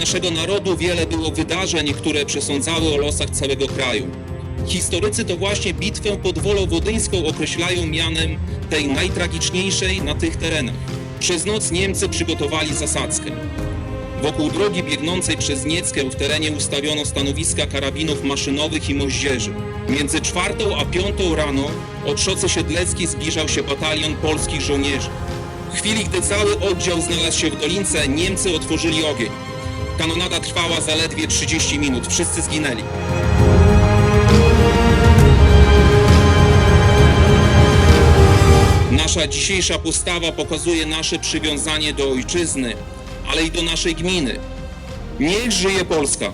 naszego narodu wiele było wydarzeń, które przesądzały o losach całego kraju. Historycy to właśnie bitwę pod Wolowodyńską określają mianem tej najtragiczniejszej na tych terenach. Przez noc Niemcy przygotowali zasadzkę. Wokół drogi biegnącej przez Nieckę w terenie ustawiono stanowiska karabinów maszynowych i moździerzy. Między czwartą a piątą rano od szocy siedleckiej zbliżał się batalion polskich żołnierzy. W chwili, gdy cały oddział znalazł się w dolince, Niemcy otworzyli ogień. Kanonada trwała zaledwie 30 minut. Wszyscy zginęli. Nasza dzisiejsza postawa pokazuje nasze przywiązanie do ojczyzny, ale i do naszej gminy. Niech żyje Polska!